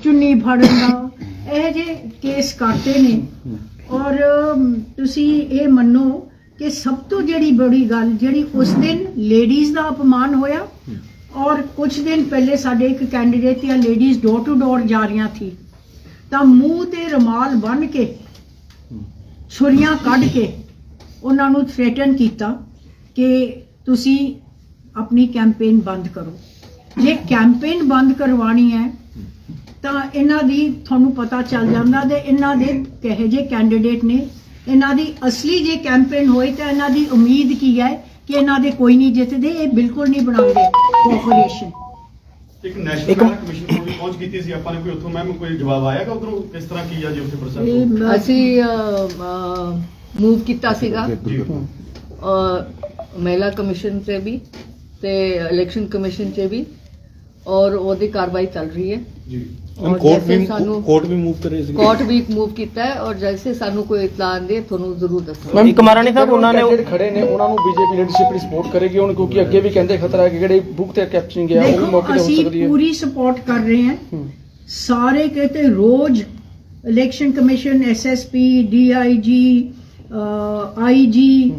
ਚੁੰਨੀ ਫੜਨ ਦਾ। ਇਹ ਜੇ ਕੇਸ ਕਰਤੇ ਨੇ, ਔਰ ਤੁਸੀਂ ਇਹ ਮੰਨੋ ਕਿ ਸਭ ਤੋਂ ਜਿਹੜੀ ਬੜੀ ਗੱਲ, ਜਿਹੜੀ ਉਸ ਦਿਨ ਲੇਡੀਜ਼ ਦਾ ਅਪਮਾਨ ਹੋਇਆ, ਔਰ ਕੁਝ ਦਿਨ ਪਹਿਲੇ ਸਾਡੇ ਇੱਕ ਕੈਂਡੀਡੇਟ ਜਾਂ ਲੇਡੀਜ਼ ਡੋਰ ਟੂ ਡੋਰ ਜਾ ਰਹੀਆਂ ਸੀ ਤਾਂ ਮੂੰਹ ਤੇ ਰਮਾਲ ਬੰਨ ਕੇ, ਛੁਰੀਆਂ ਕੱਢ ਕੇ ਉਹਨਾਂ ਨੂੰ ਥ੍ਰੈਟਨ ਕੀਤਾ ਕਿ ਤੁਸੀਂ ਆਪਣੀ ਕੈਂਪੇਨ ਬੰਦ ਕਰੋ। ਜੇ ਕੈਂਪੇਨ ਬੰਦ ਕਰਵਾਣੀ ਹੈ ਤਾਂ ਇਹਨਾਂ ਦੀ ਤੁਹਾਨੂੰ ਪਤਾ ਚੱਲ ਜਾਂਦਾ ਤੇ ਇਹਨਾਂ ਦੇ ਕਹੇ ਜੇ ਕੈਂਡੀਡੇਟ ਨੇ। ਇਹਨਾਂ ਦੀ ਅਸਲੀ ਜੇ ਕੈਂਪੇਨ ਹੋਏ ਤਾਂ ਇਹਨਾਂ ਦੀ ਉਮੀਦ ਕੀ ਹੈ ਕਿ ਇਹਨਾਂ ਦੇ ਕੋਈ ਨਹੀਂ ਜਿੱਤਦੇ ਇਹ ਬਿਲਕੁਲ ਨਹੀਂ ਬਣਾਉਂਦੇ ਕੋਆਪਰੇਸ਼ਨ ਇੱਕ ਨੈਸ਼ਨਲ ਕਮਿਸ਼ਨ ਕੋਲ ਵੀ ਪਹੁੰਚ ਕੀਤੀ ਸੀ ਆਪਾਂ ਨੇ ਕੋਈ ਉੱਥੋਂ ਮੈਮ ਕੋਈ ਜਵਾਬ ਆਇਆਗਾ ਉਧਰੋਂ ਕਿਸ ਤਰ੍ਹਾਂ ਕੀ ਆ ਜੀ ਉੱਥੇ ਪ੍ਰੋਸੈਸ ਅਸੀਂ ਮੂਵ ਕੀਤਾ ਸੀਗਾ। ਮਹਿਲਾ ਕਮਿਸ਼ਨ 'ਚ ਵੀ ਤੇ ਇਲੈਕਸ਼ਨ ਕਮਿਸ਼ਨ 'ਚ ਵੀ ਔਰ ਉਹਦੀ ਕਾਰਵਾਈ ਚੱਲ ਰਹੀ ਹੈ। ਜੀ। ਔਰ ਕੋਰਟ ਜੈਸੇ ਵੀ ਸਾਨੂੰ ਕੋਰਟ ਵੀ ਮੂਵ ਕਰ ਰਹੀ ਸੀ ਕੋਰਟ ਵੀ ਮੂਵ ਕੀਤਾ ਹੈ ਔਰ ਜੈਸੇ ਸਾਨੂੰ ਕੋਈ ਇਤਲਾਹ ਆਂਦੇ ਤੁਹਾਨੂੰ ਜ਼ਰੂਰ ਦੱਸਾਂਗੇ ਮੈਮ ਇੱਕ ਮਹਾਰਾਣੀ ਸਾਹਿਬ ਉਹਨਾਂ ਨੇ ਜਿਹੜੇ ਖੜੇ ਨੇ ਉਹਨਾਂ ਨੂੰ ਬੀਜੇਪੀ ਲੀਡਰਸ਼ਿਪ ਦੀ ਸਪੋਰਟ ਕਰੇਗੀ ਹੁਣ ਕਿਉਂਕਿ ਅੱਗੇ ਵੀ ਕਹਿੰਦੇ ਖਤਰਾ ਹੈ ਕਿ ਜਿਹੜੇ ਬੁੱਕ ਤੇ ਕੈਪਚਰਿੰਗ ਹੈ ਉਹ ਵੀ ਦੇਖੋ ਮੌਕੇ ਤੇ ਹੋ ਅਸੀਂ ਸਕਦੀ ਹੈ ਪੂਰੀ ਸਪੋਰਟ ਕਰ ਰਹੇ ਹਾਂ ਹੂੰ। ਸਾਰੇ कहते रोज election commission SSP DIG IG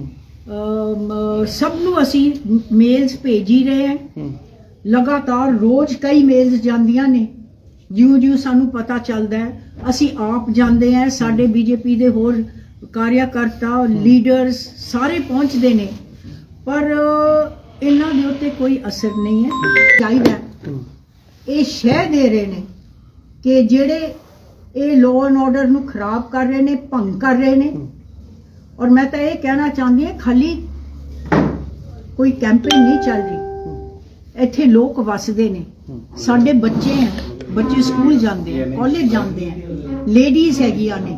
ਸਭ ਨੂੰ ਅਸੀਂ ਮੇਲਸ ਭੇਜ ਹੀ ਰਹੇ ਹਾਂ ਹੂੰ। ਲਗਾਤਾਰ ਰੋਜ਼ ਕਈ ਮੇਲਸ ਜਾਂਦੀਆਂ ਨੇ ਜਿਉਂ ਜਿਉਂ ਸਾਨੂੰ ਪਤਾ ਚੱਲਦਾ ਹੈ ਅਸੀਂ ਆਪ ਜਾਂਦੇ ਹਾਂ ਸਾਡੇ ਬੀਜੇਪੀ ਦੇ ਹੋਰ ਕਾਰਿਆਕਰਤਾ ਲੀਡਰਸ ਸਾਰੇ ਪਹੁੰਚਦੇ ਨੇ। ਪਰ ਇਹਨਾਂ ਦੇ ਉੱਤੇ ਕੋਈ ਅਸਰ ਨਹੀਂ ਹੈ। ਚਾਹੀਦਾ। ਇਹ ਸ਼ਹਿ ਦੇ ਰਹੇ ਨੇ ਕਿ ਜਿਹੜੇ ਇਹ ਲਾਅ ਐਂਡ ਆਰਡਰ ਨੂੰ ਖਰਾਬ ਕਰ ਰਹੇ ਨੇ ਭੰਗ ਕਰ ਰਹੇ ਨੇ। ਔਰ ਮੈਂ ਤਾਂ ਇਹ ਕਹਿਣਾ ਚਾਹੁੰਦੀ ਹਾਂ ਖਾਲੀ ਕੋਈ ਕੈਂਪੇਨ ਨਹੀਂ ਚੱਲ ਰਹੀ। ਇੱਥੇ ਲੋਕ ਵਸਦੇ ਨੇ। ਸਾਡੇ ਬੱਚੇ ਹੈ। ਬੱਚੇ ਸਕੂਲ ਜਾਂਦੇ ਆ ਕਾਲਜ ਜਾਂਦੇ ਆ। ਲੇਡੀਜ਼ ਹੈਗੀਆਂ ਨੇ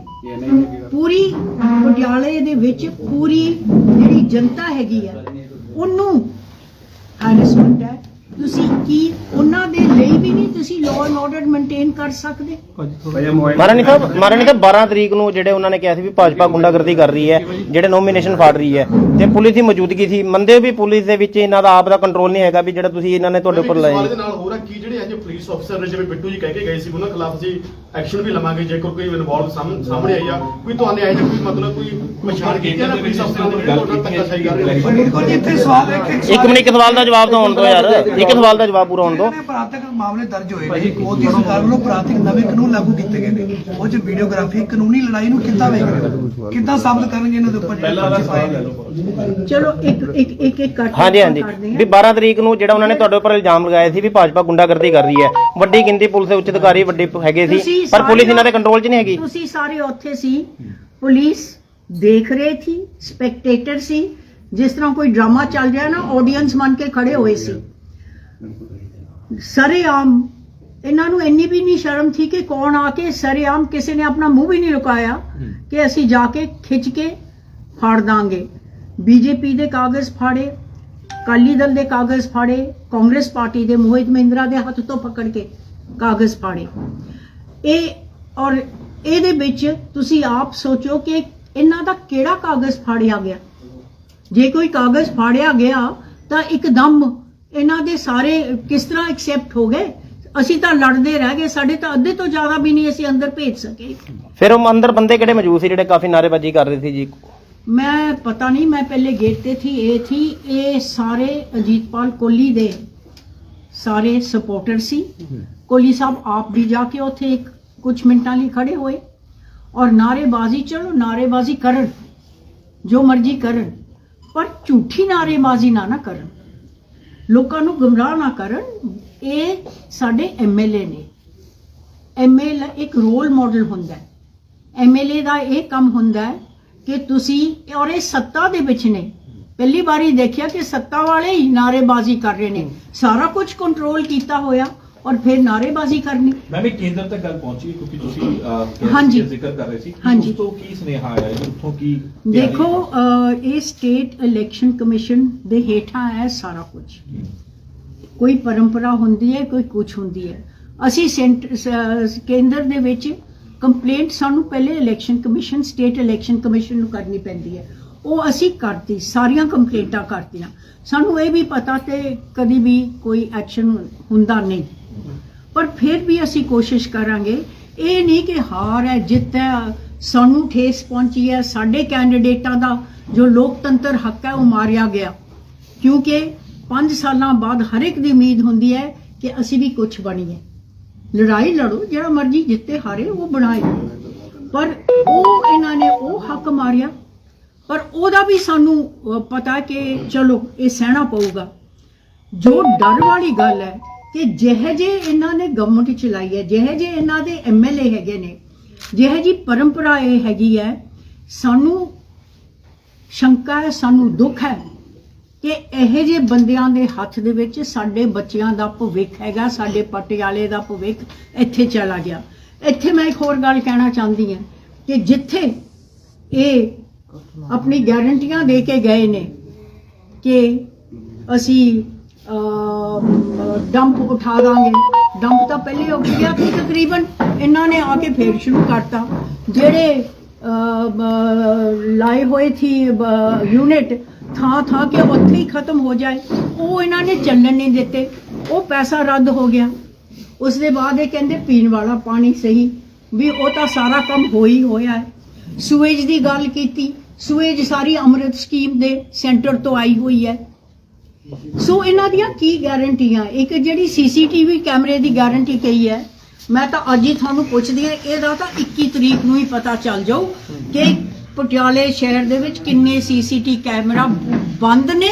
ਪੂਰੀ ਪਟਿਆਲੇ ਦੇ ਵਿੱਚ ਪੂਰੀ ਜਿਹੜੀ ਜਨਤਾ ਹੈਗੀ ਆ ਉਹਨੂੰ ਹੈਰੈਸਮੈਂਟ ਹੈ। ਤੁਸੀਂ ਕੀ ਉਹਨਾਂ ਦੇ ਲਈ ਵੀ ਨਹੀਂ ਤੁਸੀਂ ਲਾਅ ਐਂਡ ਆਰਡਰ ਮੇਨਟੇਨ ਕਰ ਸਕਦੇ? ਮਹਾਰਾਣੀ ਸਾਹਿਬ ਮਹਾਰਾਣੀ ਸਾਹਿਬ 12 ਤਰੀਕ ਨੂੰ ਜਿਹੜੇ ਉਹਨਾਂ ਨੇ ਕਿਹਾ ਸੀ ਵੀ ਭਾਜਪਾ ਗੁੰਡਾਗਰਦੀ ਕਰ ਰਹੀ ਹੈ ਜਿਹੜੇ ਨੋਮੀਨੇਸ਼ਨ ਫਾੜ ਰਹੀ ਹੈ ਤੇ ਪੁਲਿਸ ਦੀ ਮੌਜੂਦਗੀ ਸੀ। ਮੰਦੇ ਵੀ ਪੁਲਿਸ ਦੇ ਵਿੱਚ ਇਹਨਾਂ ਦਾ ਆਪ ਦਾ ਕੰਟਰੋਲ ਨਹੀਂ ਹੈਗਾ ਵੀ ਜਿਹੜਾ ਤੁਸੀਂ ਇਹਨਾਂ ਨੇ ਤੁਹਾਡੇ ਉੱਪਰ ਸਵਾਲ ਲਾਇਆ ਪੁਲਿਸ ਅਫਸਰ ਨੇ ਜਿਵੇਂ ਬਿੱਟੂ ਜੀ ਕਹਿ ਕੇ ਗਏ ਸੀ ਉਹਨਾਂ ਖਿਲਾਫ ਅਸੀਂ ਐਕਸ਼ਨ ਵੀ ਲਵਾਂਗੇ ਜੇਕਰ ਕੋਈ ਇਨਵੋਲਵ ਸਾਹਮਣੇ ਆਈ ਆ ਕੋਈ ਤੁਹਾਨੂੰ ਆਇਆ ਕੋਈ ਮਤਲਬ ਕੋਈ ਪਛਾਣ ਕੀਤੀ ਨਾ ਪੁਲਿਸ ਅਫਸਰਾਂ ਨੇ ਤੁਹਾਡਾ ਧੱਕਾ ਸਹੀ ਕਰ ਰਹੇ ਬਿਲਕੁਲ ਜੀ ਇੱਥੇ ਸਵਾਲ ਹੈ ਕਿ ਇੱਕ ਮਿੰਟ ਇੱਕ ਸਵਾਲ ਦਾ ਜਵਾਬ ਤਾਂ ਹੋਣ ਦਿਓ ਯਾਰ। ਇੱਕ ਸਵਾਲ ਦਾ ਜਵਾਬ ਪੂਰਾ ਹੋਣ ਦਿਓ। ਜਿਹੜੇ ਅਪਰਾਧਿਕ ਮਾਮਲੇ ਦਰਜ ਹੋਏ ਨੇ ਮੋਦੀ ਸਰਕਾਰ ਵੱਲੋਂ ਅਪਰਾਧਿਕ ਨਵੇਂ ਕਾਨੂੰਨ ਲਾਗੂ ਕੀਤੇ ਗਏ ਨੇ। ਉਹ ਚ ਵੀਡੀਓਗ੍ਰਾਫੀ ਕਾਨੂੰਨੀ ਲੜਾਈ ਨੂੰ ਕਿੱਦਾਂ ਵੇਖ ਰਹੇ ਹੋ ਕਿੱਦਾਂ ਸਾਬਤ ਕਰਨਗੇ ਇਹਨਾਂ ਦੇ ਉੱਪਰ ਜਿਹੜੇ ਚਲੋ ਇੱਕ ਇੱਕ ਇੱਕ ਇੱਕ ਕਰਕੇ ਹਾਂਜੀ ਹਾਂਜੀ। ਵੀ 12 ਤਰੀਕ ਨੂੰ ਜਿਹੜਾ ਉਹਨਾਂ ਨੇ ਤੁਹਾਡੇ ਉੱਪਰ ਇਲਜ਼ਾਮ ਲਗਾਏ ਸੀ ਵੀ ਭਾਜਪਾ ਗੁੰਡਾਗਰਦੀ ਕਰ ਰਹੀ ਹੈ। ਵੱਡੀ ਗਿਣਤੀ ਪੁਲਿਸ ਦੇ ਉੱਚ ਅਧਿਕਾਰੀ ਵੱਡੇ ਹੈਗੇ ਸੀ। ਤੁਸੀਂ ਪਰ ਪੁਲਿਸ ਇਹਨਾਂ ਦੇ ਕੰਟਰੋਲ 'ਚ ਨਹੀਂ ਹੈਗੀ। ਤੁਸੀਂ ਸਾਰੇ ਉੱਥੇ ਸੀ ਪੁਲਿਸ ਦੇਖ ਰਹੀ ਥੀ ਸਪੈਕਟੇਟਰ ਸੀ। ਜਿਸ ਤਰ੍ਹਾਂ ਕੋਈ ਡਰਾਮਾ ਚੱਲ ਰਿਹਾ ਨਾ ਆਡੀਅנס ਮੰਨ ਕੇ ਖੜੇ ਹੋਏ ਸੀ। ਸਰੇਆਮ ਇਹਨਾਂ ਨੂੰ ਇੰਨੀ ਵੀ ਨਹੀਂ ਸ਼ਰਮ ਥੀ ਕਿ ਕੌਣ ਆ ਕੇ ਸਰੇਆਮ ਕਿਸੇ ਨੇ ਆਪਣਾ ਮੂੰਹ ਵੀ ਨਹੀਂ ਲੁਕਾਇਆ ਕਿ ਅਸੀਂ ਜਾ ਕੇ ਖਿੱਚ ਕੇ ਫਾੜ ਦਾਂਗੇ। ਬੀਜੇਪੀ ਦੇ ਕਾਗਜ਼ ਫਾੜੇ ਕਾਲੀ ਦਲ ਦੇ ਕਾਗਜ਼ ਫਾੜੇ ਕਾਂਗਰਸ ਪਾਰਟੀ ਦੇ ਮੋਹਿਤ ਮਹਿੰਦਰਾ ਦੇ ਹੱਥ ਤੋਂ ਪਕੜ ਕੇ ਕਾਗਜ਼ ਫਾੜੇ। ਇਹ ਔਰ ਇਹਦੇ ਵਿੱਚ ਤੁਸੀਂ ਆਪ ਸੋਚੋ ਕਿ ਇਹਨਾਂ ਦਾ ਕਿਹੜਾ ਕਾਗਜ਼ ਫਾੜਿਆ ਗਿਆ। ਜੇ ਕੋਈ ਕਾਗਜ਼ ਫਾੜਿਆ ਗਿਆ ਤਾਂ ਇੱਕਦਮ ਇਹਨਾਂ ਦੇ ਸਾਰੇ ਕਿਸ ਤਰ੍ਹਾਂ ਐਕਸੈਪਟ ਹੋ ਗਏ? ਅਸੀਂ ਤਾਂ ਲੜਦੇ ਰਹਿ ਗਏ ਸਾਡੇ ਤਾਂ ਅੱਧੇ ਤੋਂ ਜ਼ਿਆਦਾ ਵੀ ਨਹੀਂ ਅਸੀਂ ਅੰਦਰ ਭੇਜ ਸਕੇ। ਫਿਰ ਉਹ ਅੰਦਰ ਬੰਦੇ ਕਿਹੜੇ ਮੌਜੂਦ ਸੀ ਜਿਹੜੇ ਕਾਫੀ ਨਾਰੇਬਾਜ਼ੀ ਕਰ ਰਹੇ ਸੀ ਜੀ? ਮੈਂ ਪਤਾ ਨਹੀਂ ਮੈਂ ਪਹਿਲੇ ਗੇਟ ਤੇ ਸੀ ਇਹ ਥੀ ਇਹ ਸਾਰੇ ਅਜੀਤਪਾਲ ਕੋਲੀ ਦੇ ਸਾਰੇ ਸਪੋਰਟਰ ਸੀ। ਕੋਹਲੀ ਸਾਹਿਬ, ਆਪ ਵੀ ਜਾ ਕੇ ਉੱਥੇ ਇੱਕ ਕੁਝ ਮਿੰਟਾਂ ਲਈ ਖੜੇ ਹੋਏ ਔਰ ਨਾਰੇਬਾਜ਼ੀ ਚਲੋ ਨਾਰੇਬਾਜ਼ੀ ਕਰਨ, ਜੋ ਮਰਜ਼ੀ ਕਰਨ, ਪਰ ਝੂਠੀ ਨਾਰੇਬਾਜ਼ੀ ਨਾ ਨਾ ਕਰਨ। ਲੋਕਾਂ ਨੂੰ ਗਮਰਾਹ ਨਾ ਕਰਨ, ਇਹ ਸਾਡੇ ਐਮਐਲਏ ਨੇ। ਐਮਐਲਏ ਇੱਕ ਰੋਲ ਮਾਡਲ ਹੁੰਦਾ ਹੈ। ਐਮਐਲਏ ਦਾ ਇਹ ਕੰਮ ਹੁੰਦਾ ਹੈ ਕਿ ਤੁਸੀਂ, ਔਰ ਇਹ ਸੱਤਾ ਦੇ ਵਿੱਚ ਨੇ। ਪਹਿਲੀ ਵਾਰੀ ਦੇਖਿਆ ਕਿ ਸੱਤਾ ਵਾਲੇ ਹੀ ਨਾਰੇਬਾਜ਼ੀ ਕਰ ਰਹੇ ਨੇ। ਸਾਰਾ ਕੁਝ ਕੰਟਰੋਲ ਕੀਤਾ ਹੋਇਆ। ਔਰ ਫਿਰ ਨਾਰੇਬਾਜ਼ੀ ਕਰਨੀ। ਮੈਂ ਵੀ ਕੇਂਦਰ ਤੱਕ ਗੱਲ ਪਹੁੰਚੀ ਕਿਉਂਕਿ ਤੁਸੀਂ ਜ਼ਿਕਰ ਕਰ ਰਹੇ ਸੀ। ਉਸ ਤੋਂ ਕੀ ਸੁਨੇਹਾ ਆਇਆ ਜੀ ਉੱਥੋਂ ਕੀ ਦੇਖੋ ਇਹ ਸਟੇਟ ਇਲੈਕਸ਼ਨ ਕਮਿਸ਼ਨ ਦੇ ਹੇਠਾਂ ਹੈ ਸਾਰਾ ਕੁਝ। ਕੋਈ ਪਰੰਪਰਾ ਹੁੰਦੀ ਹੈ ਕੋਈ ਕੁਝ ਹੁੰਦੀ ਹੈ। ਅਸੀਂ ਸੈਂਟ- ਸ- ਕੇਂਦਰ ਦੇ ਵਿੱਚ ਕੰਪਲੇਂਟ ਸਾਨੂੰ ਪਹਿਲੇ election commission state election commission ਨੂੰ ਕਰਨੀ ਪੈਂਦੀ ਹੈ। ਉਹ ਅਸੀਂ ਕਰਤੀ ਸਾਰੀਆਂ ਕੰਪਲੇਂਟਾਂ ਕਰਤੀਆਂ। ਸਾਨੂੰ ਇਹ ਵੀ ਪਤਾ ਤੇ ਕਦੀ ਵੀ ਕੋਈ ਐਕਸ਼ਨ ਹੁੰਦਾ ਨਹੀਂ। ਪਰ ਫਿਰ ਵੀ ਅਸੀਂ ਕੋਸ਼ਿਸ਼ ਕਰਾਂਗੇ, ਇਹ ਨਹੀਂ ਕਿ ਹਾਰ ਹੈ, ਜਿੱਤ ਹੈ, ਸਾਨੂੰ ਠੇਸ ਪਹੁੰਚੀ ਹੈ, ਸਾਡੇ ਕੈਂਡੀਡੇਟਾਂ ਦਾ ਜੋ ਲੋਕਤੰਤਰ ਹੱਕ ਹੈ ਉਹ ਮਾਰਿਆ ਗਿਆ। ਕਿਉਂਕਿ 5 ਸਾਲਾਂ ਬਾਅਦ ਹਰ ਇੱਕ ਦੀ ਉਮੀਦ ਹੁੰਦੀ ਹੈ ਕਿ ਅਸੀਂ ਵੀ ਕੁਝ ਬਣੀਏ। ਲੜਾਈ ਲੜੋ, ਜਿਹੜਾ ਮਰਜ਼ੀ ਜਿੱਤੇ, ਹਾਰੇ, ਉਹ ਬਣਾਏ। ਪਰ ਉਹ ਇਹਨਾਂ ਨੇ ਉਹ ਹੱਕ ਮਾਰਿਆ। ਪਰ ਉਹਦਾ ਵੀ ਸਾਨੂੰ ਪਤਾ ਕਿ ਚਲੋ, ਇਹ ਸਹਿਣਾ ਪਊਗਾ। ਜੋ ਡਰ ਵਾਲੀ ਗੱਲ ਹੈ ਕਿ ਜਿਹੇ ਜੇ ਇਹਨਾਂ ਨੇ ਗਵਰਨਮੈਂਟ ਚਲਾਈ ਹੈ, ਜਿਹੇ ਜੇ ਇਹਨਾਂ ਦੇ ਐਮਐਲਏ ਹੈਗੇ ਨੇ, ਜਿਹੇ ਜੀ ਪਰੰਪਰਾ ਇਹ ਹੈਗੀ ਹੈ, ਸਾਨੂੰ ਸ਼ੰਕਾ ਹੈ, ਸਾਨੂੰ ਦੁੱਖ ਹੈ ਕਿ ਇਹੋ ਜਿਹੇ ਬੰਦਿਆਂ ਦੇ ਹੱਥ ਦੇ ਵਿੱਚ ਸਾਡੇ ਬੱਚਿਆਂ ਦਾ ਭਵਿੱਖ ਹੈਗਾ, ਸਾਡੇ ਪਟਿਆਲੇ ਦਾ ਭਵਿੱਖ ਇੱਥੇ ਚਲਾ ਗਿਆ। ਇੱਥੇ ਮੈਂ ਇੱਕ ਹੋਰ ਗੱਲ ਕਹਿਣਾ ਚਾਹੁੰਦੀ ਹਾਂ ਕਿ ਜਿੱਥੇ ਇਹ ਆਪਣੀ ਗਾਰੰਟੀਆਂ ਦੇ ਕੇ ਗਏ ਨੇ ਕਿ ਅਸੀਂ ਡੰਪ ਉਠਾ ਦਾਂਗੇ। ਡੰਪ ਤਾਂ ਪਹਿਲੇ ਹੋ ਗਿਆ ਕਿ ਤਕਰੀਬਨ ਇਹਨਾਂ ਨੇ ਆ ਕੇ ਫੇਰ ਸ਼ੁਰੂ ਕਰਤਾ। ਜਿਹੜੇ ਲਾਏ ਹੋਏ ਸੀ ਯੂਨਿਟ ਥਾਂ ਥਾਂ ਕੇ ਉੱਥੇ ਹੀ ਖਤਮ ਹੋ ਜਾਏ, ਉਹ ਇਹਨਾਂ ਨੇ ਚੱਲਣ ਨਹੀਂ ਦਿੱਤੇ। ਉਹ ਪੈਸਾ ਰੱਦ ਹੋ ਗਿਆ। ਉਸ ਦੇ ਬਾਅਦ ਇਹ ਕਹਿੰਦੇ ਪੀਣ ਵਾਲਾ ਪਾਣੀ ਸਹੀ, ਵੀ ਉਹ ਤਾਂ ਸਾਰਾ ਕੰਮ ਹੋ ਹੀ ਹੋਇਆ ਹੈ। ਸੂਏਜ ਦੀ ਗੱਲ ਕੀਤੀ। ਸੂਏਜ ਸਾਰੀ ਅੰਮ੍ਰਿਤ ਸਕੀਮ ਦੇ ਸੈਂਟਰ ਤੋਂ ਆਈ ਹੋਈ ਹੈ। ਸੋ ਇਹਨਾਂ ਦੀਆਂ ਕੀ ਗਾਰੰਟੀਆਂ ਇੱਕ ਜਿਹੜੀ ਸੀਸੀਟੀਵੀ ਕੈਮਰੇ ਦੀ ਗਾਰੰਟੀ ਕਹੀ ਹੈ ਮੈਂ ਤਾਂ ਅੱਜ ਹੀ ਤੁਹਾਨੂੰ ਪੁੱਛਦੀ ਹਾਂ ਇਹਦਾ ਤਾਂ 21 ਤਰੀਕ ਨੂੰ ਹੀ ਪਤਾ ਚੱਲ ਜਾਊ ਕਿ ਪਟਿਆਲੇ ਸ਼ਹਿਰ ਦੇ ਵਿੱਚ ਕਿੰਨੇ ਸੀਸੀਟੀ ਕੈਮਰਾ ਬੰਦ ਨੇ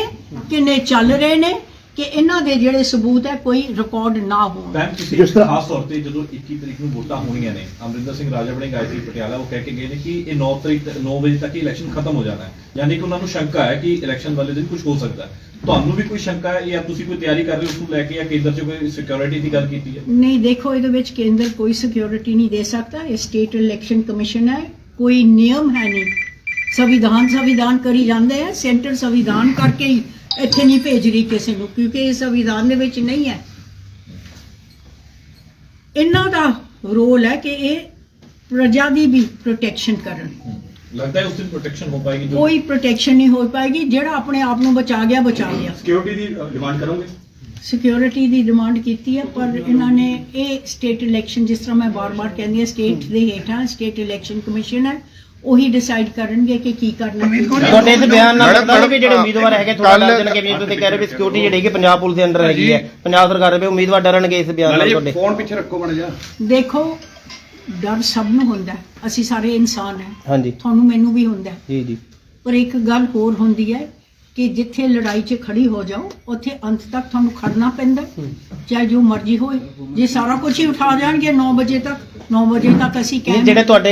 ਕਿੰਨੇ ਚੱਲ ਰਹੇ ਨੇ ਕਿ ਇਹਨਾਂ ਦੇ ਜਿਹੜੇ ਸਬੂਤ ਹੈ ਕੋਈ ਰਿਕਾਰਡ ਨਾ ਹੋਣ। ਮੈਮ ਤੁਸੀਂ ਖਾਸ ਤੌਰ ਤੇ ਜਦੋਂ 21 ਤਰੀਕ ਨੂੰ ਵੋਟਾਂ ਹੋਣੀਆਂ ਨੇ ਅਮਰਿੰਦਰ ਸਿੰਘ ਰਾਜਾ ਬਣੇ ਗਏ ਸੀ ਪਟਿਆਲਾ ਉਹ ਕਹਿ ਕੇ ਗਏ ਨੇ ਕਿ ਇਹ 9 ਤਰੀਕ ਤੱਕ 9 ਵਜੇ ਤੱਕ ਹੀ ਇਲੈਕਸ਼ਨ ਖਤਮ ਹੋ ਜਾਣਾ ਹੈ। ਯਾਨੀ ਕਿ ਉਹਨਾਂ ਨੂੰ ਸ਼ੰਕਾ ਹੈ ਕਿ ਇਲੈਕਸ਼ਨ ਵਾਲੇ ਦਿਨ ਕੁਝ ਹੋ ਸਕਦਾ ਹੈ। ਤੁਹਾਨੂੰ ਵੀ ਕੋਈ ਸ਼ੰਕਾ ਹੈ ਜਾਂ ਤੁਸੀਂ ਕੋਈ ਤਿਆਰੀ ਕਰ ਰਹੇ ਹੋ ਉਸ ਨੂੰ ਲੈ ਕੇ ਜਾਂ ਕੇਂਦਰ 'ਚ ਕੋਈ ਸਿਕਿਉਰਿਟੀ ਦੀ ਗੱਲ ਕੀਤੀ ਹੈ? ਨਹੀਂ, ਦੇਖੋ, ਇਹਦੇ ਵਿੱਚ ਕੇਂਦਰ ਕੋਈ ਸਿਕਿਉਰਿਟੀ ਨਹੀਂ ਦੇ ਸਕਦਾ। ਇਹ ਸਟੇਟ ਇਲੈਕਸ਼ਨ ਕਮਿਸ਼ਨ ਹੈ। ਕੋਈ ਨਿਯਮ ਹੈ ਨਹੀਂ। ਸੰਵਿਧਾਨ ਸੰਵਿਧਾਨ ਕਰੀ ਜਾਂਦੇ ਆ। ਸੈਂਟਰ ਸੰਵਿਧਾਨ ਕਰਕੇ ਹੀ ਇੱਥੇ ਨਹੀਂ ਭੇਜ ਰਹੀ ਕਿਸੇ ਨੂੰ, ਕਿਉਂਕਿ ਇਹ ਸੰਵਿਧਾਨ ਦੇ ਵਿੱਚ ਨਹੀਂ ਹੈ। ਇਹਨਾਂ ਦਾ ਰੋਲ ਹੈ ਕਿ ਇਹ ਪ੍ਰਜਾ ਦੀ ਵੀ ਪ੍ਰੋਟੈਕਸ਼ਨ ਕਰਨ। ਲੱਗਦਾ ਹੈ ਉਸ ਦਿਨ ਪ੍ਰੋਟੈਕਸ਼ਨ ਹੋ ਪਾਏਗੀ ਜੋ ਕੋਈ ਪ੍ਰੋਟੈਕਸ਼ਨ ਨਹੀਂ ਹੋ ਪਾਏਗੀ ਜਿਹੜਾ ਆਪਣੇ ਆਪ ਨੂੰ ਬਚਾ ਗਿਆ ਬਚਾ ਗਿਆ ਸਿਕਿਉਰਿਟੀ ਦੀ ਡਿਮਾਂਡ ਕਰੋਗੇ? ਸਿਕਿਉਰਿਟੀ ਦੀ ਡਿਮਾਂਡ ਕੀਤੀ ਹੈ ਪਰ ਇਹਨਾਂ ਨੇ ਇਹ ਸਟੇਟ ਇਲੈਕਸ਼ਨ ਜਿਸ ਤਰ੍ਹਾਂ ਮੈਂ ਬਾਰ-ਬਾਰ ਕਹਿੰਦੀ ਹਾਂ ਸਟੇਟ ਦੇ ਹੇਠਾਂ ਸਟੇਟ ਇਲੈਕਸ਼ਨ ਕਮਿਸ਼ਨ ਹੈ ਉਹੀ ਡਿਸਾਈਡ ਕਰਨਗੇ ਕਿ ਕੀ ਕਰਨਾ ਜੀ, ਤੁਹਾਡੇ ਇਸ ਬਿਆਨ ਨਾਲ ਮੈਡਮ, ਲੱਗਦਾ ਵੀ ਜਿਹੜੇ ਮੈਡਮ, ਉਮੀਦਵਾਰ ਹੈਗੇ ਥੋੜਾ ਕੱਲ੍ਹ- ਡਰਨਗੇ ਵੀ ਤੁਸੀਂ ਕਹਿ ਰਹੇ ਵੀ ਸਿਕਿਉਰਿਟੀ ਜਿਹੜੀ ਹੈਗੀ ਪੰਜਾਬ ਪੁਲਿਸ ਦੇ ਅੰਡਰ ਹੈਗੀ ਹੈ। ਪੰਜਾਬ ਸਰਕਾਰ ਦੇ ਉਮੀਦਵਾਰ ਡਰਨਗੇ ਇਸ ਬਿਆਨ ਨਾਲ ਤੁਹਾਡੇ। ਫੋਨ ਪਿੱਛੇ ਰੱਖੋ ਬਣ ਜਾ ਦੇਖੋ ਡਰ ਸਭ ਨੂੰ ਹੁੰਦਾ ਹੈ। ਅਸੀਂ ਸਾਰੇ ਇਨਸਾਨ ਹਾਂ। ਹਾਂਜੀ। ਤੁਹਾਨੂੰ ਮੈਨੂੰ ਵੀ ਹੁੰਦਾ ਹੈ। ਜੀ ਜੀ। ਪਰ ਇੱਕ ਗੱਲ ਹੋਰ ਹੁੰਦੀ ਹੈ ਕਿ ਜਿੱਥੇ ਲੜਾਈ 'ਚ ਖੜੀ ਹੋ ਜਾਓ ਉੱਥੇ ਅੰਤ ਤੱਕ ਤੁਹਾਨੂੰ ਖੜਨਾ ਪੈਂਦਾ ਹੈ। ਚਾਹੇ ਜੋ ਮਰਜ਼ੀ ਹੋਏ। ਜੇ ਸਾਰਾ ਕੁਝ ਹੀ ਉਠਾ ਜਾਣਗੇ 9 ਵਜੇ ਤੱਕ 9 ਵਜੇ ਤੱਕ ਅਸੀਂ ਇਹ ਕਹਿ ਜਿਹੜੇ ਤੁਹਾਡੇ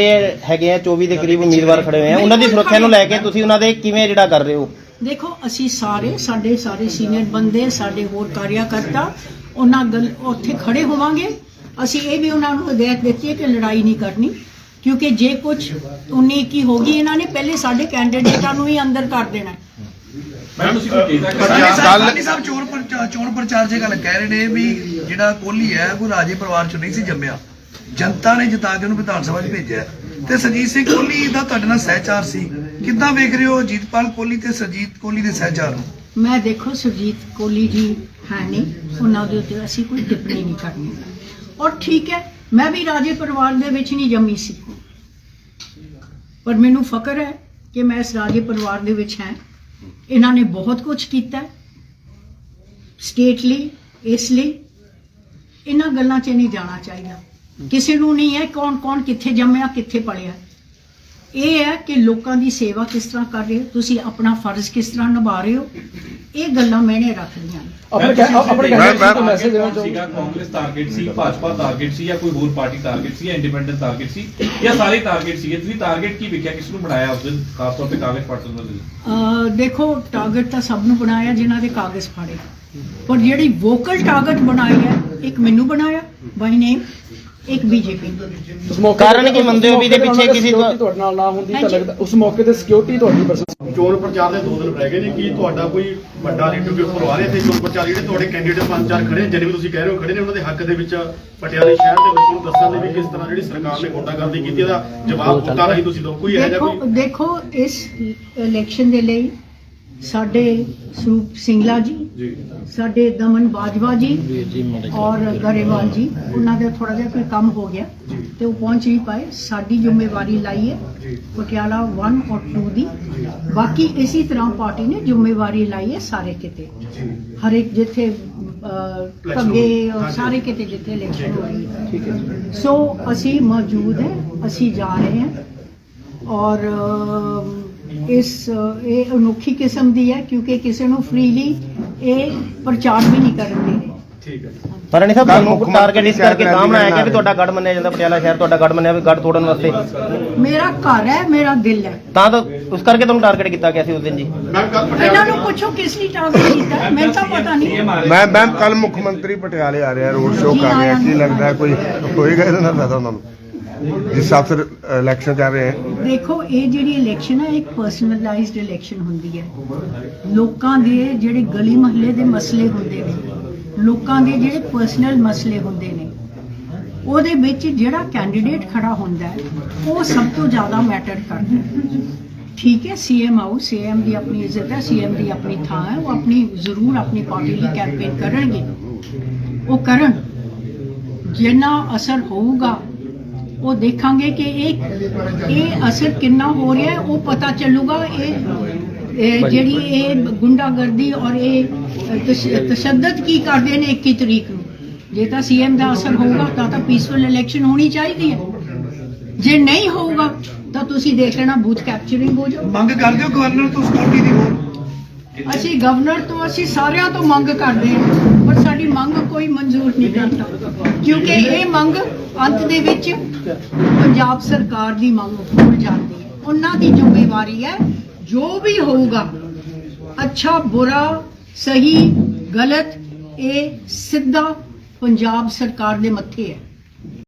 ਹੈਗੇ ਆ 24 ਦੇ ਕਰੀਬ ਉਮੀਦਵਾਰ ਖੜੇ ਹੋਏ ਆ ਉਹਨਾਂ ਦੀ ਸੁਰੱਖਿਆ ਨੂੰ ਲੈ ਕੇ ਤੁਸੀਂ ਉਹਨਾਂ ਦੇ ਕਿਵੇਂ ਜਿਹੜਾ ਕਰ ਰਹੇ ਹੋ? ਦੇਖੋ ਅਸੀਂ ਸਾਰੇ ਸਾਡੇ ਸਾਰੇ ਸੀਨੀਅਰ ਬੰਦੇ ਸਾਡੇ ਹੋਰ ਕਾਰਿਆਕਰਤਾ ਉਹਨਾਂ ਗੱਲ ਉੱਥੇ ਖੜੇ ਹੋਵਾਂਗੇ। ਅਸੀਂ ਇਹ ਵੀ ਉਹਨਾਂ ਨੂੰ ਹਦਾਇਤ ਦਿੱਤੀ ਹੈ ਕਿ ਲੜਾਈ ਨਹੀਂ ਕਰਨੀ ਕਿਉਂਕਿ ਜੇ ਕੁਝ 19 ਕੀ ਹੋਗੀ ਇਹਨਾਂ ਨੇ ਪਹਿਲੇ ਸਾਡੇ ਕੈਂਡੀਡੇਟਾਂ ਨੂੰ ਹੀ ਅੰਦਰ ਕਰ ਦੇਣਾ ਹੈ। ਮੈਮ ਤੁਸੀਂ ਕੋਈ ਡੇਟਾ ਸਾਡੀ ਕਰ ਸਾਹਿਬ ਸਾਡੀ ਸਾਹਿਬ ਚੋਣ ਪ੍ਰਚਾਰ ਚੋਣ ਪ੍ਰਚਾਰ 'ਚ ਇਹ ਗੱਲ ਕਹਿ ਰਹੇ ਨੇ ਵੀ ਜਿਹੜਾ ਕੋਹਲੀ ਹੈ ਉਹ ਰਾਜੇ ਪਰਿਵਾਰ 'ਚੋਂ ਨਹੀਂ ਸੀ ਜੰਮਿਆ। ਜਨਤਾ ਨੇ ਜਿਤਾ ਕੇ ਉਹਨੂੰ ਵਿਧਾਨ ਸਭਾ 'ਚ ਭੇਜਿਆ ਤੇ ਸਰਜੀਤ ਸਿੰਘ ਕੋਹਲੀ ਦਾ ਤੁਹਾਡੇ ਨਾਲ ਸਹਿਚਾਰ ਸੀ। ਕਿੱਦਾਂ ਵੇਖ ਰਹੇ ਹੋ ਜੀਤਪਾਲ ਕੋਹਲੀ ਤੇ ਸਰਜੀਤ ਕੋਹਲੀ ਦੇ ਸਹਿਚਾਰ ਨੂੰ? ਮੈਂ ਦੇਖੋ ਸੁਰਜੀਤ ਕੋਲੀ ਜੀ ਹੈ ਨਹੀਂ। ਉਹਨਾਂ ਦੇ ਉੱਤੇ ਅਸੀਂ ਕੋਈ ਟਿੱਪਣੀ ਨਹੀਂ ਕਰਨੀ। ਔਰ ਠੀਕ ਹੈ ਮੈਂ ਵੀ ਰਾਜੇ ਪਰਿਵਾਰ ਦੇ ਵਿੱਚ ਨਹੀਂ ਜੰਮੀ ਸੀ। ਪਰ ਮੈਨੂੰ ਫਕਰ ਹੈ ਕਿ ਮੈਂ ਇਸ ਰਾਜੇ ਪਰਿਵਾਰ ਦੇ ਵਿੱਚ ਹਾਂ। ਇਹਨਾਂ ਨੇ ਬਹੁਤ ਕੁਝ ਕੀਤਾ ਸਟੇਟ ਲਈ ਇਸ ਲਈ। ਇਹਨਾਂ ਗੱਲਾਂ 'ਚ ਨਹੀਂ ਜਾਣਾ ਚਾਹੀਦਾ। ਕਿਸੇ ਨੂੰ ਨਹੀਂ ਹੈ ਕੌਣ ਕੌਣ ਕਿੱਥੇ ਜੰਮਿਆ ਕਿੱਥੇ ਪਲਿਆ ਇਹ ਹੈ ਕਿ ਲੋਕਾਂ ਦੀ ਸੇਵਾ ਕਿਸ ਤਰ੍ਹਾਂ ਕਰ ਰਹੇ ਹੋ? ਤੁਸੀਂ ਆਪਣਾ ਫਰਜ਼ ਕਿਸ ਤਰ੍ਹਾਂ ਨਿਭਾ ਰਹੇ ਹੋ? ਇਹ ਗੱਲਾਂ ਮੈਨੇ ਰੱਖਦੀਆਂ ਨੇ ਆਪਣੇ ਆਪਣੇ ਮੈਸੇਜ ਦੇਣਾ ਚਾਹੁੰਦਾ ਸੀਗਾ ਕਾਂਗਰਸ ਟਾਰਗੇਟ ਸੀ ਭਾਜਪਾ ਟਾਰਗੇਟ ਸੀ ਜਾਂ ਕੋਈ ਹੋਰ ਪਾਰਟੀ ਟਾਰਗੇਟ ਸੀ ਜਾਂ ਇੰਡੀਪੈਂਡੈਂਟ ਟਾਰਗੇਟ ਸੀ ਜਾਂ ਸਾਰੇ ਟਾਰਗੇਟ ਸੀਗੇ। ਤੁਸੀਂ ਟਾਰਗੇਟ ਕੀ ਵਿਖਿਆ? ਕਿਸ ਨੂੰ ਬਣਾਇਆ ਉਸ ਦਿਨ? ਖਾਸ ਤੌਰ ਤੇ ਕਾਗਜ਼ ਪਾਟਨ ਦਾ ਦਿਨ। ਅਹ ਦੇਖੋ ਟਾਰਗੇਟ ਤਾਂ ਸਭ ਨੂੰ ਬਣਾਇਆ ਜਿਨ੍ਹਾਂ ਦੇ ਕਾਗਜ਼ ਫਾੜੇ। ਪਰ ਜਿਹੜੀ ਵੋਕਲ ਟਾਰਗੇਟ ਬਣਾਈ ਹੈ ਇੱਕ ਮੈਨੂੰ ਬਣਾਇਆ ਬਾਈ ਨੇਮ ਇੱਕ ਬੀਜੇਪੀ। ਉਸ ਮੌਕੇ ਕਾਰਨ ਕੀ ਮੰਨਦੇ ਹੋ ਵੀ ਇਹਦੇ ਪਿੱਛੇ ਕਿਸੇ security ਤੁਹਾਡੇ ਨਾਲ ਨਾ ਹੁੰਦੀ ਤਾਂ ਹਾਂਜੀ। ਲੱਗਦਾ ਉਸ ਮੌਕੇ ਤੇ ਸਿਕਿਉਰਿਟੀ ਤੁਹਾਡੀ ਪਰਸਨ ਚੋਣ ਪ੍ਰਚਾਰ ਦੇ ਦੋ ਦਿਨ ਰਹਿ ਗਏ ਨੇ। ਕੀ ਤੁਹਾਡਾ ਕੋਈ ਵੱਡਾ ਲੀਡਰ ਕੋਈ ਉੱਪਰ ਆ ਰਿਹਾ ਤੇ ਚੋਣ ਪ੍ਰਚਾਰ? ਜਿਹੜੇ ਤੁਹਾਡੇ ਕੈਂਡੀਡੇਟ ਪੰਜ ਚਾਰ ਖੜੇ ਨੇ, ਜਿਹੜੇ ਵੀ ਤੁਸੀਂ ਕਹਿ ਰਹੇ ਹੋ ਖੜੇ ਨੇ ਉਹਨਾਂ ਦੇ ਹੱਕ ਦੇ ਵਿੱਚ ਪਟਿਆਲੇ ਸ਼ਹਿਰ ਦੇ ਲੋਕਾਂ ਨੂੰ ਦੱਸਣ ਦੇ ਵੀ ਕਿਸ ਤਰ੍ਹਾਂ ਜਿਹੜੀ ਸਰਕਾਰ ਨੇ ਗੁੰਡਾਗਰਦੀ ਕੀਤੀ ਇਹਦਾ ਜਵਾਬ ਦਿੱਤਾ ਨਹੀਂ ਤੁਸੀਂ ਦਿਓ। ਕੋਈ ਇਹੋ ਜਿਹਾ ਦੇਖੋ ਕੋਈ ਦੇਖੋ ਇਸ ਇਲੈਕਸ਼ਨ ਦੇ ਲਈ ਸਾਡੇ ਸਰੂਪ ਸਿੰਗਲਾ ਜੀ ਸਾਡੇ ਦਮਨ ਬਾਜਵਾ ਜੀ ਔਰ ਗਰੇਵਾਲ ਜੀ ਉਹਨਾਂ ਦਾ ਥੋੜਾ ਜਿਹਾ ਕੋਈ ਕੰਮ ਹੋ ਗਿਆ ਤੇ ਉਹ ਪਹੁੰਚ ਨਹੀਂ ਪਾਏ ਸਾਡੀ ਜ਼ਿੰਮੇਵਾਰੀ ਲਾਈ ਹੈ ਪਟਿਆਲਾ 1 ਔਰ 2 ਦੀ। ਬਾਕੀ ਇਸੇ ਤਰ੍ਹਾਂ ਪਾਰਟੀ ਨੇ ਜ਼ਿੰਮੇਵਾਰੀ ਲਾਈ ਹੈ ਸਾਰੇ ਕਿਤੇ। ਹਰ ਇੱਕ ਜਿੱਥੇ ਕੰਗੇ ਸਾਰੇ ਕਿਤੇ ਜਿੱਥੇ ਇਲੈਕਸ਼ਨ ਹੋ। ਰਹੀ ਹੈ। ਸੋ ਅਸੀਂ ਮੌਜੂਦ ਹਾਂ ਅਸੀਂ ਜਾ ਰਹੇ ਹਾਂ ਔਰ ਇਸ ਇਹ ਅਨੋਖੀ ਕਿਸਮ ਦੀ ਹੈ ਕਿਉਂਕਿ ਕਿਸੇ ਨੂੰ ਫ੍ਰੀਲੀ ਇਹ ਪ੍ਰਚਾਰ ਵੀ ਨਹੀਂ ਕਰਨ ਦੇ ਠੀਕ ਹੈ। ਮਾਰਾਣੀ ਸਾਹਿਬ ਤੁਹਾਨੂੰ ਟਾਰਗੇਟ ਇਸ ਕਰਕੇ ਤਾਂ ਬਣਾਇਆ ਗਿਆ ਵੀ ਤੁਹਾਡਾ ਗੜ ਮੰਨਿਆ ਜਾਂਦਾ ਪਟਿਆਲਾ ਸ਼ਹਿਰ ਤੁਹਾਡਾ ਗੜ ਮੰਨਿਆ ਵੀ ਗੜ ਤੋੜਨ ਵਾਸਤੇ? ਮੇਰਾ ਘਰ ਹੈ ਮੇਰਾ ਦਿਲ ਹੈ। ਤਾਂ ਤਾਂ ਉਸ ਕਰਕੇ ਤੁਹਾਨੂੰ ਟਾਰਗੇਟ ਕੀਤਾ ਗਿਆ ਸੀ ਉਸ ਦਿਨ ਜੀ। ਮੈਂ ਕੱਲ ਇਹਨਾਂ ਨੂੰ ਪੁੱਛੋ ਕਿਸ ਲਈ ਟਾਰਗੇਟ ਕੀਤਾ ਮੈਨੂੰ ਤਾਂ ਪਤਾ ਨਹੀਂ। ਮੈਂ ਮੈਮ ਕੱਲ ਮੁੱਖ ਮੰਤਰੀ ਪਟਿਆਲੇ ਆ ਰਿਹਾ ਰੋਡ ਸ਼ੋਅ ਕਰ ਰਿਹਾ ਕੀ ਲੱਗਦਾ ਕੋਈ ਹੋਏਗਾ ਇਹਦੇ ਨਾਲ ਫਾਇਦਾ ਉਹਨਾਂ ਨੂੰ। ਜਿਸ ਹਿਸਾਬ ਸੇ ਇਲੈਕਸ਼ਨ ਚੱਲ ਰਹੇ ਹੈ। ਦੇਖੋ, ਇਹ ਜਿਹੜੀ ਇਲੈਕਸ਼ਨ ਹੈ, ਇੱਕ ਪਰਸਨਲਾਈਜ਼ਡ ਇਲੈਕਸ਼ਨ ਹੁੰਦੀ ਹੈ। ਲੋਕਾਂ ਦੇ ਜਿਹੜੇ ਗਲੀ ਮਹੱਲੇ ਦੇ ਮਸਲੇ ਹੁੰਦੇ ਨੇ, ਲੋਕਾਂ ਦੇ ਜਿਹੜੇ ਪਰਸਨਲ ਮਸਲੇ ਹੁੰਦੇ ਨੇ, ਉਹਦੇ ਵਿੱਚ ਜਿਹੜਾ ਕੈਂਡੀਡੇਟ ਖੜਾ ਹੁੰਦਾ ਹੈ, ਉਹ ਸਭ ਤੋਂ ਜ਼ਿਆਦਾ ਮੈਟਰ ਕਰਦਾ ਹੈ। ਠੀਕ ਹੈ ਸੀਐਮ ਆਉ ਸੀਐਮ ਦੀ ਆਪਣੀ ਇੱਜ਼ਤ ਹੈ ਸੀਐਮ ਦੀ ਆਪਣੀ ਥਾਂ ਹੈ, ਉਹ ਆਪਣੀ ਜ਼ਰੂਰ ਆਪਣੀ ਪਾਰਟੀ ਲਈ ਕੈਂਪੇਨ ਕਰਨਗੇ। ਉਹ ਕਰਨ, ਜਿੰਨਾ ਅਸਰ ਹੋਊਗਾ ਉਹ ਦੇਖਾਂਗੇ ਕਿ ਇਹ ਇਹ ਅਸਰ ਕਿੰਨਾ ਹੋ ਰਿਹਾ ਹੈ ਉਹ ਪਤਾ ਚੱਲੂਗਾ। ਇਹ ਇਹ ਜਿਹੜੀ ਇਹ ਗੁੰਡਾਗਰਦੀ ਔਰ ਇਹ ਤਸ਼- ਤਸ਼ੱਦਦ ਕੀ ਕਰਦੇ ਨੇ 21 ਤਰੀਕ ਨੂੰ? ਜੇ ਤਾਂ ਸੀਐਮ ਦਾ ਅਸਰ ਹੋਊਗਾ ਤਾਂ ਤਾਂ ਪੀਸਫੁਲ ਇਲੈਕਸ਼ਨ ਹੋਣੀ ਚਾਹੀਦੀ ਹੈ। ਜੇ ਨਹੀਂ ਹੋਊਗਾ ਤਾਂ ਤੁਸੀਂ ਦੇਖ ਲੈਣਾ ਬੂਥ ਕੈਪਚਰਿੰਗ ਹੋ ਜਾਊ। ਮੰਗ ਕਰਦੇ ਹੋ ਗਵਰਨਰ ਤੋਂ ਸਿਕਿਉਰਿਟੀ ਦੀ ਹੋਰ ਅਸੀਂ ਗਵਰਨਰ ਤੋਂ ਅਸੀਂ ਸਾਰਿਆਂ ਤੋਂ ਮੰਗ ਕਰਦੇ ਹਾਂ ਪਰ ਸਾਡੀ ਮੰਗ ਕੋਈ ਮਨਜ਼ੂਰ ਨਹੀਂ ਕਰਦਾ। ਕਿਉਂਕਿ ਇਹ ਮੰਗ ਅੰਤ ਦੇ ਵਿੱਚ ਪੰਜਾਬ ਸਰਕਾਰ ਦੀ ਮੰਗ ਹੋ ਜਾਂਦੀ ਹੈ। ਉਹਨਾਂ ਦੀ ਜ਼ਿੰਮੇਵਾਰੀ ਹੈ ਜੋ ਵੀ ਹੋਊਗਾ ਅੱਛਾ ਬੁਰਾ ਸਹੀ ਗਲਤ ਇਹ ਸਿੱਧਾ ਪੰਜਾਬ ਸਰਕਾਰ ਦੇ ਮੱਥੇ ਹੈ।